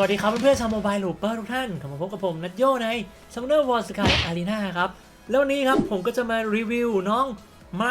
สวัสดีครับเพื่อนๆชาวโมบายลูปเปอร์ทุกท่านกลับมาพบกับผมนัทโยในซัมเนอร์วอลสกายอารีนาครับแล้ววันนี้ครับผมก็จะมารีวิวน้องไม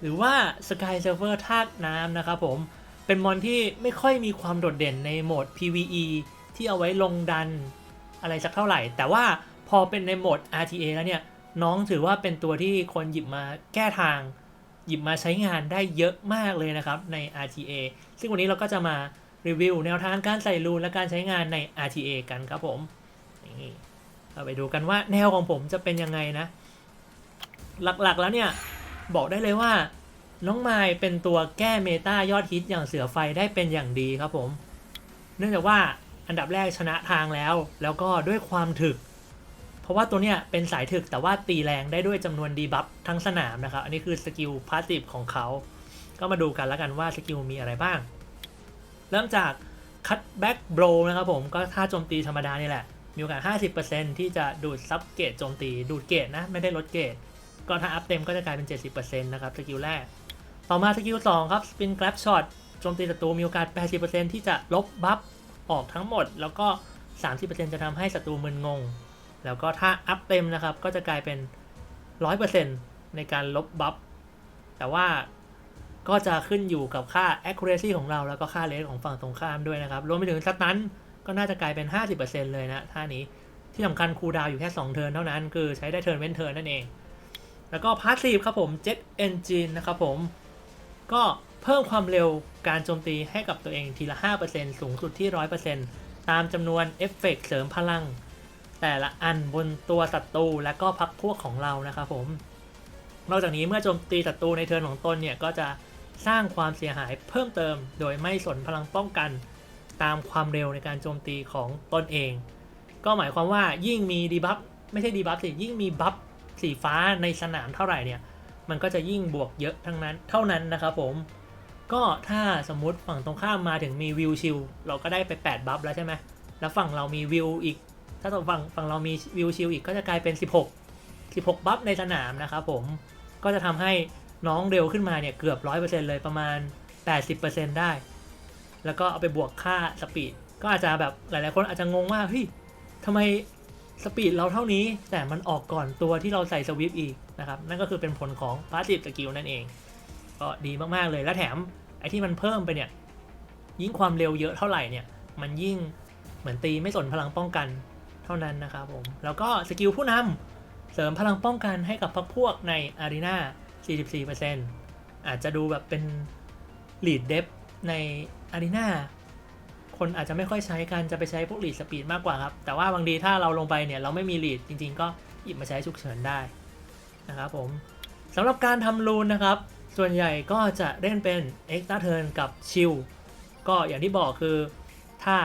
หรือว่า Sky Server ธาตุน้ำนะครับผมเป็นมอนที่ไม่ค่อยมีความโดดเด่นในโหมด PVE ที่เอาไว้ลงดันอะไรสักเท่าไหร่ แต่ว่าพอเป็นในโหมด RTA แล้วเนี่ยน้องถือว่าเป็นตัวที่คนหยิบมาแก้ทาง หยิบมาใช้งานได้เยอะมากเลยนะครับใน RTA ซึ่งวันนี้เราก็จะมา รีวิวแนวทางการใส่รูนและการใช้งานใน RTA กันครับผม นี่เราไปดูกันว่าแนวของผมจะเป็นยังไงนะ หลักๆแล้วเนี่ย บอกได้เลยว่า น้องไมล์เป็นตัวแก้เมตายอดฮิตอย่างเสือไฟได้เป็นอย่างดีครับผม เนื่องจากว่าอันดับแรกชนะทางแล้ว แล้วก็ด้วยความถึก เพราะว่าตัวเนี้ยเป็นสายถึกแต่ว่าตีแรงได้ด้วยจำนวนดีบัฟทั้งสนามนะครับ อันนี้คือสกิลพาสซีฟของเขา ก็มาดูกันแล้วกันว่าสกิลมีอะไรบ้าง เริ่มจาก cut back blow นะครับผมก็ท่าโจมตีธรรมดานี่แหละ มีโอกาส 50%ที่จะดูดซับเกตโจมตี ดูดเกตนะ ไม่ได้ลดเกตก็ถ้าอัพเต็มก็จะกลายเป็น 70%นะครับสกิลแรก ต่อมาสกิล2ครับ spin grab shot โจมตีศัตรูมีโอกาส 80%ที่จะลบบัฟออกทั้งหมด แล้วก็ 30%จะทำให้ศัตรูมึนงง แล้วก็ถ้าอัพเต็มนะครับก็จะกลายเป็น 100%ในการลบบัฟแต่ว่า ก็จะขึ้นอยู่กับค่า accuracy ของเราแล้วก็ค่า rate ของฝั่งตรงข้ามด้วยนะครับ รวมไปถึงสตันก็น่าจะกลายเป็น 50%เลยนะท่านี้ที่สำคัญคูลดาวอยู่แค่2เทิร์นเท่านั้น คือใช้ได้เทิร์นเว้นเทิร์นนั่นเอง แล้วก็พาสซีฟครับผม Jet Engine นะครับผม ก็เพิ่มความเร็วการโจมตีให้กับตัวเองทีละ 5%สูงสุดที่ 100%ตามจำนวนเอฟเฟกต์เสริมพลัง แต่ละอันบนตัวศัตรูและก็พักพวกของเรานะครับผม นอกจากนี้เมื่อโจมตีศัตรูในเทิร์นของตนเนี่ยก็จะ สร้างความเสียหายเพิ่มเติม โดยไม่สนพลังป้องกันตามความเร็วในการโจมตีของตนเอง ก็หมายความว่ายิ่งมีดีบัฟไม่ใช่ดีบัฟสิยิ่งมีบัฟสีฟ้าในสนามเท่าไหร่เนี่ย มันก็จะยิ่งบวกเยอะทั้งนั้นเท่านั้นนะครับผม ก็ถ้าสมมุติฝั่งตรงข้ามมาถึงมีวิวชิลเราก็ได้ไป 8 บัฟแล้วใช่ไหมแล้วฝั่งเรามีวิวอีก ถ้าฝั่งฝั่งเรามีวิวชิลอีกก็จะกลายเป็น 16 16 บัฟในสนามนะครับผมก็จะทำให้ น้องเร็วขึ้นมาเนี่ยเกือบ100%เปอร์เซ็นต์เลยประมาณ80%ได้ แล้วก็เอาไปบวกค่าสปีด ก็อาจจะแบบหลายๆคนอาจจะงงว่าเฮ้ยทำไมสปีดเราเท่านี้แต่มันออกก่อนตัวที่เราใส่สวิฟอีกนะครับ นั่นก็คือเป็นผลของ passive skill นั่นเอง ก็ดีมากๆเลยและแถมไอ้ที่มันเพิ่มไปเนี่ย ยิ่งความเร็วเยอะเท่าไหร่เนี่ย มันยิ่งเหมือนตีไม่สนพลังป้องกันเท่านั้นนะครับผม แล้วก็สกิลผู้นำเสริมพลังป้องกันให้กับพรรคพวกในอารีนา 44%อาจจะดูแบบเป็น lead depth ในอารีนาคนอาจจะไม่ค่อยใช้กันจะไปใช้พวก lead speed มากกว่าครับ แต่ว่าบางทีถ้าเราลงไปเนี่ย เราไม่มี lead จริง ๆ ก็หยิบมาใช้ฉุกเฉินได้นะครับผมสำหรับการทำรูนนะครับ ส่วนใหญ่ก็จะเล่นเป็น extra turn กับชิลก็อย่างที่บอกคือถ้า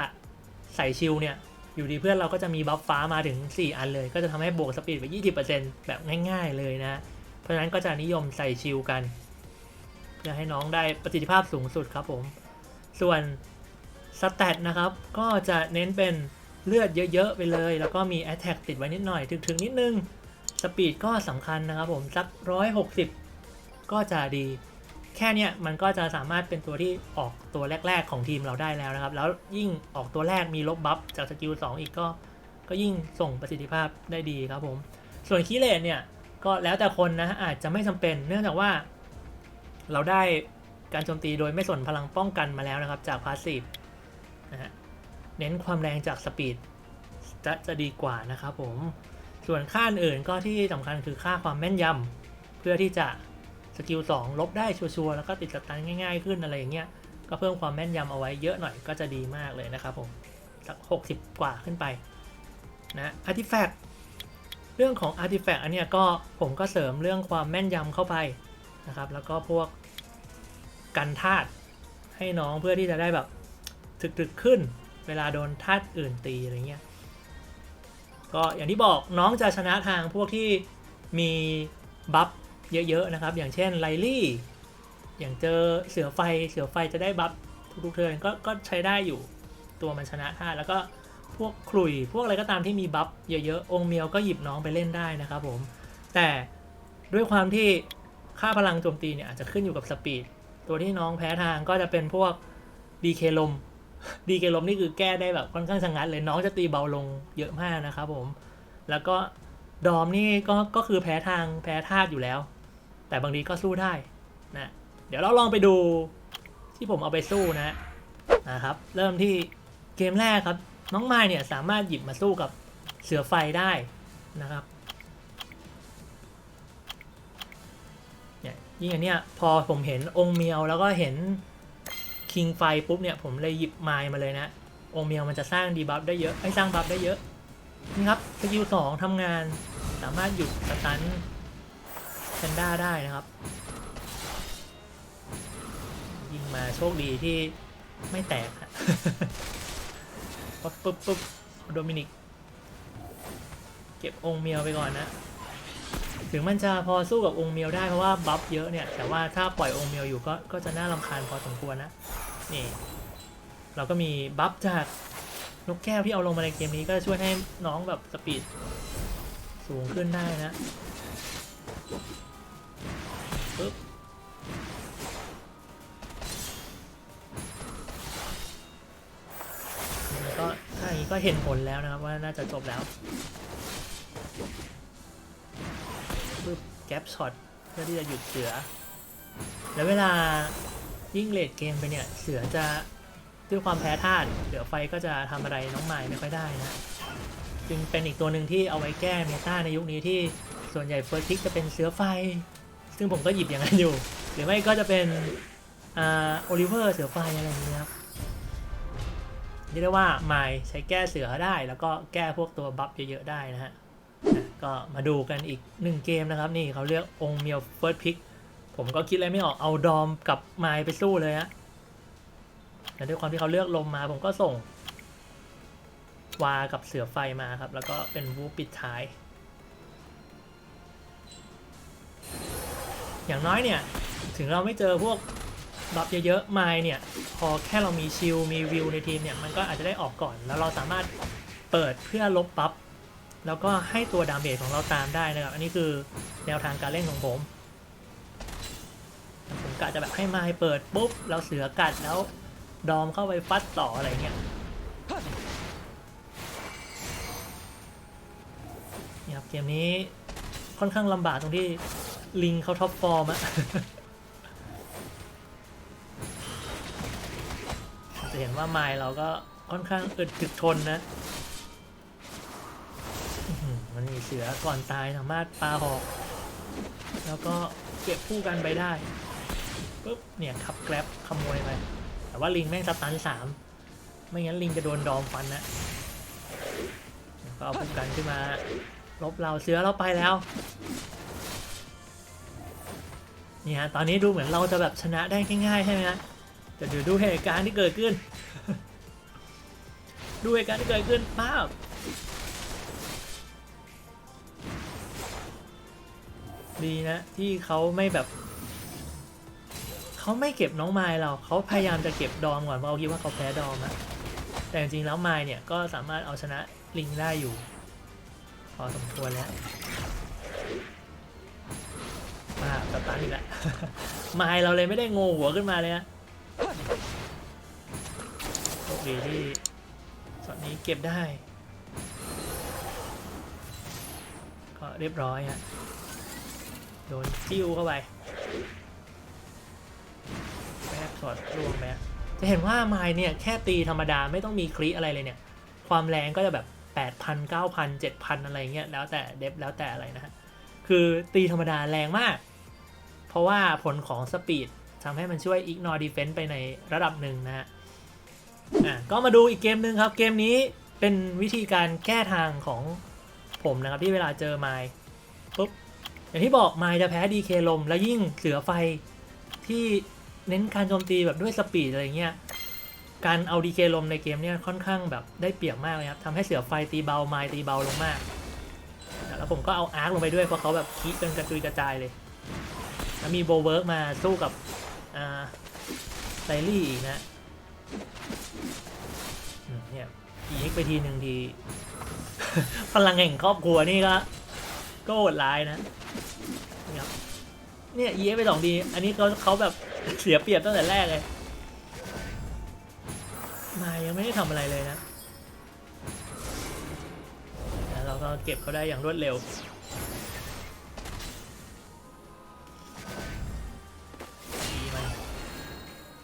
ใส่ชิลเนี่ยอยู่ดีเพื่อนเราก็จะมีบัฟฟ้ามาถึง 4 อันเลย ก็จะทำให้บวกสปีดไป 20%แบบง่าย ๆ เลยนะ เพราะฉะนั้นก็จะนิยมใส่ชิลกันเพื่อให้น้องได้ประสิทธิภาพสูงสุดครับผม ส่วนสแตทนะครับ ก็จะเน้นเป็นเลือดเยอะๆไปเลย แล้วก็มี Attack ติดไว้นิดหน่อยถึงๆนิดนึงสปีดก็สำคัญนะครับผม สัก 160 ก็จะดี แค่เนี้ยมันก็จะสามารถเป็นตัวที่ออกตัวแรก ๆ ของทีมเราได้แล้วนะครับ แล้วยิ่งออกตัวแรกมีลบบัฟจากสกิล2อีกก็ ก็ยิ่งส่งประสิทธิภาพได้ดีครับผม ส่วนคีเลนเนี่ย ก็แล้วแต่คนนะอาจจะไม่จำเป็น เนื่องจากว่า เราได้การโจมตีโดยไม่สนพลังป้องกันมาแล้วนะครับ จากพาสซีฟนะฮะเน้นความแรงจากสปีดจะจะดีกว่านะครับผมส่วนค่าอื่นก็ที่สำคัญคือค่าความแม่นยำเพื่อที่จะสกิล2ลบได้ชัวร์แล้วก็ติดสตันง่าย ๆ ขึ้นอะไรอย่างเงี้ยก็เพิ่มความแม่นยำเอาไว้เยอะหน่อยก็จะดีมากเลยนะครับผมสัก60 กว่าขึ้นไปนะอาร์ติแฟกต์ รื่องของ Artifact อันเนี้ยก็ผมก็เสริมเรื่องความแม่นยำเข้าไปนะครับ แล้วก็พวกกันธาตุให้น้องเพื่อที่จะได้แบบถึกๆขึ้น เวลาโดนธาตุอื่นตีอะไรเงี้ยก็อย่างที่บอกน้องจะชนะทางพวกที่มีบัฟเยอะๆนะครับ อย่างเช่นไลลี่อย่างเจอเสือไฟเสือไฟจะได้บัฟทุกๆเทิร์นก็ก็ใช้ได้อยู่ตัวมันชนะธาตุแล้วก็ พวกคลุย พวกอะไรก็ตามที่มีบัฟเยอะๆ องเมียวก็หยิบน้องไปเล่นได้นะครับผม แต่ด้วยความที่ค่าพลังโจมตีเนี่ยอาจจะขึ้นอยู่กับสปีด ตัวที่น้องแพ้ทางก็จะเป็นพวก BK ลมดีเกลมนี่คือแก้ได้แบบค่อนข้างชะงัดเลยน้องจะตีเบาลงเยอะมากนะครับผม แล้วก็ดอมนี่ก็ก็คือแพ้ทางแพ้ธาตุอยู่แล้ว แต่บางทีก็สู้ได้นะเดี๋ยวเราลองไปดูที่ผมเอาไปสู้นะนะครับ เริ่มที่เกมแรกครับ น้องไม้เนี่ยสามารถหยิบมาสู้กับเสือไฟได้นะครับเนี่ยยิ่งอันเนี้ยพอผมเห็นองค์เมียวแล้วก็เห็นคิงไฟปุ๊บเนี่ยผมเลยหยิบไม้มาเลยนะ องค์เมียวมันจะสร้างดีบัฟได้เยอะไอ้สร้างบัฟได้เยอะนี่ครับสกิลสองทำงานสามารถหยุดสตันแพนด้าได้นะครับ ยิงมาโชคดีที่ไม่แตกฮะ ปุ๊บปุ๊บปุ๊บโดมินิก เก็บองค์เมียวไปก่อนนะ ถึงมันจะพอสู้กับองค์เมียวได้เพราะว่าบัฟเยอะเนี่ย แต่ว่าถ้าปล่อยองค์เมียวอยู่ก็ก็จะน่ารำคาญพอสมควรนะ นี่ เราก็มีบัฟจากนกแก้วที่เอาลงมาในเกมนี้ก็ช่วยให้น้องแบบสปีดสูงขึ้นได้นะปึ๊บ ก็เห็นผลแล้วนะครับว่าน่าจะจบแล้วปึ๊บแก๊ปช็อตเพื่อที่จะหยุดเสือ แล้วเวลายิ่งเลดเกมไปเนี่ย เสือจะด้วยความแพ้ธาตุเดี๋ยวไฟก็จะทำอะไรน้องใหม่ไม่ค่อยได้นะ จึงเป็นอีกตัวหนึ่งที่เอาไว้แก้เมตาในยุคนี้ที่ส่วนใหญ่เฟิร์สทิกจะเป็นเสือไฟ ซึ่งผมก็หยิบอย่างนั้นอยู่ หรือไม่ก็จะเป็นอ่าโอลิเวอร์เสือไฟอะไรอย่างนี้ครับ เรียกได้ว่าไม้ใช้แก้เสือได้ แล้วก็แก้พวกตัวบัฟเยอะๆได้นะฮะก็มาดูกันอีกหนึ่งเกมนะครับ นี่เขาเรียกองเมียวเฟิร์สพิกผมก็คิดอะไรไม่ออกเอาดอมกับไม้ไปสู้เลยฮะแต่ด้วยความที่เขาเลือกลมมาผมก็ส่ง วากับเสือไฟมาครับ แล้วก็เป็นวูปิดท้าย อย่างน้อยเนี่ย ถึงเราไม่เจอพวก บัฟเยอะๆไมล์เนี่ย พอแค่เรามีชิลมีวิวในทีมเนี่ย มันก็อาจจะได้ออกก่อน แล้วเราสามารถเปิดเพื่อลบบัฟแล้วก็ให้ตัวดาเมจของเราตามได้นะครับ อันนี้คือแนวทางการเล่นของผม ผมกะจะแบบให้ไมล์เปิดปุ๊บแล้วเสือกัดแล้วดอมเข้าไปฟัดต่ออะไรเงี้ยนี่ครับเกมนี้ค่อนข้างลำบากตรงที่ลิงเขาท็อปฟอร์มอะ จะเห็นว่าไมล์เราก็ค่อนข้างอึดถึกทนนะมันมีเสือก่อนตายสามารถปาหอก แล้วก็เก็บคู่กันไปได้ปุ๊บเนี่ยขับแกร็บขโมยไป แต่ว่าลิงแม่งสตันสามไม่งั้นลิงจะโดนดอมฟันนะก็เอาป้องกันขึ้นมา ลบเราเสือเราไปแล้วนี่ฮะตอนนี้ดูเหมือนเราจะแบบชนะได้ง่ายๆใช่ไหมฮะ แต่เดี๋ยวดูเหตุการณ์ที่เกิดขึ้น ดูเหตุการณ์ที่เกิดขึ้นป้าบดีนะ ที่เขาไม่แบบ เขาไม่เก็บน้องไม้เราเขาพยายามจะเก็บดอมก่อนเพราะเขาคิดว่าเขาแพ้ดอมอะแต่จริงๆแล้วไม้เนี่ยก็สามารถเอาชนะลิงได้อยู่ พอสมควรแล้วมาสตาร์ทอีกแล้วไม้เราเลยไม่ได้โงหัวขึ้นมาเลยนะ ดีที่ช็อตนี้เก็บได้ ก็เรียบร้อยฮะโดนจิ้วเข้าไปแม่สอดรวงแม่จะเห็นว่าไม้เนี่ยแค่ตีธรรมดาไม่ต้องมีคลิอะไรเลยเนี่ย ความแรงก็จะแบบ 8,000 9,000 7,000 อะไรเงี้ยแล้วแต่เดฟแล้วแต่อะไรนะฮะ คือตีธรรมดาแรงมาก เพราะว่าผลของสปีดทำให้มันช่วย ignore defense ไปในระดับหนึ่งนะฮะ อะก็มาดูอีกเกมหนึ่งครับ เกมนี้เป็นวิธีการแก้ทางของผมนะครับที่เวลาเจอไม้ปุ๊บอย่างที่บอกไม้จะแพ้ดีเคลม แล้วยิ่งเสือไฟที่เน้นการโจมตีแบบด้วยสปีดอะไรเงี้ยการเอาดีเคลมในเกมเนี่ยค่อนข้างแบบได้เปรียบมากเลยครับทำให้เสือไฟตีเบาไม้ตีเบาลงมาก แล้วผมก็เอาอาร์คลงไปด้วยเพราะเขาแบบคีเป็นกระจุยกระจายเลยแล้วมีโบเวิร์กมาสู้กับอ่าไซรี่อีกนะ เนี่ยอีกไปทีหนึ่งที พลังแห่งครอบครัวนี่ก็ ก็โหดร้ายนะเนี่ครับเนี่ย EX ไปสองดีอันนี้เขาเขาแบบเสียเปรียบตั้งแต่แรกเลย มายังไม่ได้ทำอะไรเลยนะแล้วเราก็เก็บเขาได้อย่างรวดเร็ว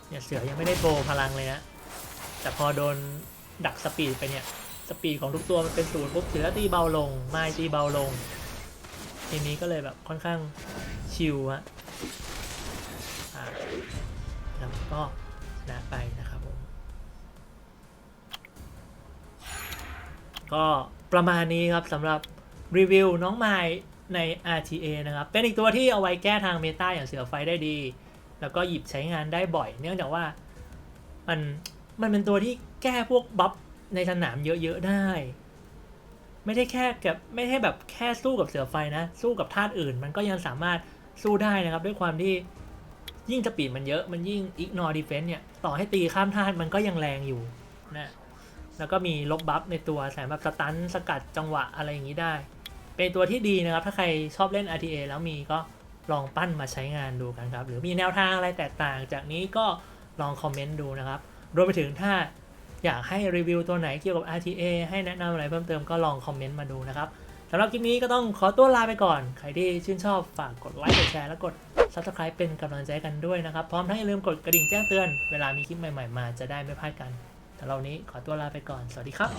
เนี่ยเสือยังไม่ได้โปรพลังเลยนะ แต่พอโดน ดักสปีดไปเนี่ย สปีดของทุกตัวมันเป็นศูนย์ปุ๊บเสือตีเบาลง ไม้ตีเบาลง ทีนี้ก็เลยแบบค่อนข้างชิลฮะแล้วก็ชนะไปนะครับผม ก็ประมาณนี้ครับสำหรับรีวิวน้องไม้ใน RTA นะครับ เป็นอีกตัวที่เอาไว้แก้ทางเมตาอย่างเสือไฟได้ดี แล้วก็หยิบใช้งานได้บ่อย เนื่องจากว่ามันมันเป็นตัวที่ แก้พวกบัฟในสนามเยอะๆได้ ไม่ได้แค่กับไม่ใช่แบบแค่สู้กับเสือไฟนะ สู้กับธาตุอื่น มันก็ยังสามารถสู้ได้นะครับ ด้วยความที่ยิ่งสปีดมันเยอะมันยิ่ง ignore defense เนี่ย ต่อให้ตีข้ามธาตุมันก็ยังแรงอยู่นะแล้วก็มีลบบัฟในตัวแสมารถสตันสกัดจังหวะอะไรอย่างนี้ได้ เป็นตัวที่ดีนะครับ ถ้าใครชอบเล่น RTA แล้วมีก็ลองปั้นมาใช้งานดูกันครับ หรือมีแนวทางอะไรแตกต่างจากนี้ก็ลองคอมเมนต์ดูนะครับ รวมไปถึงถ้า อยากให้รีวิวตัวไหนเกี่ยวกับ RTA ให้แนะนำอะไรเพิ่มเติมก็ลองคอมเมนต์มาดูนะครับสำหรับคลิปนี้ก็ต้องขอตัวลาไปก่อน ใครที่ชื่นชอบฝากกดไลค์กดแชร์และกด Subscribe เป็นกำลังใจกันด้วยนะครับ พร้อมทั้งอย่าลืมกดกระดิ่งแจ้งเตือน เวลามีคลิปใหม่ๆมาจะได้ไม่พลาดกันแต่เรานี้ขอตัวลาไปก่อน สวัสดีครับ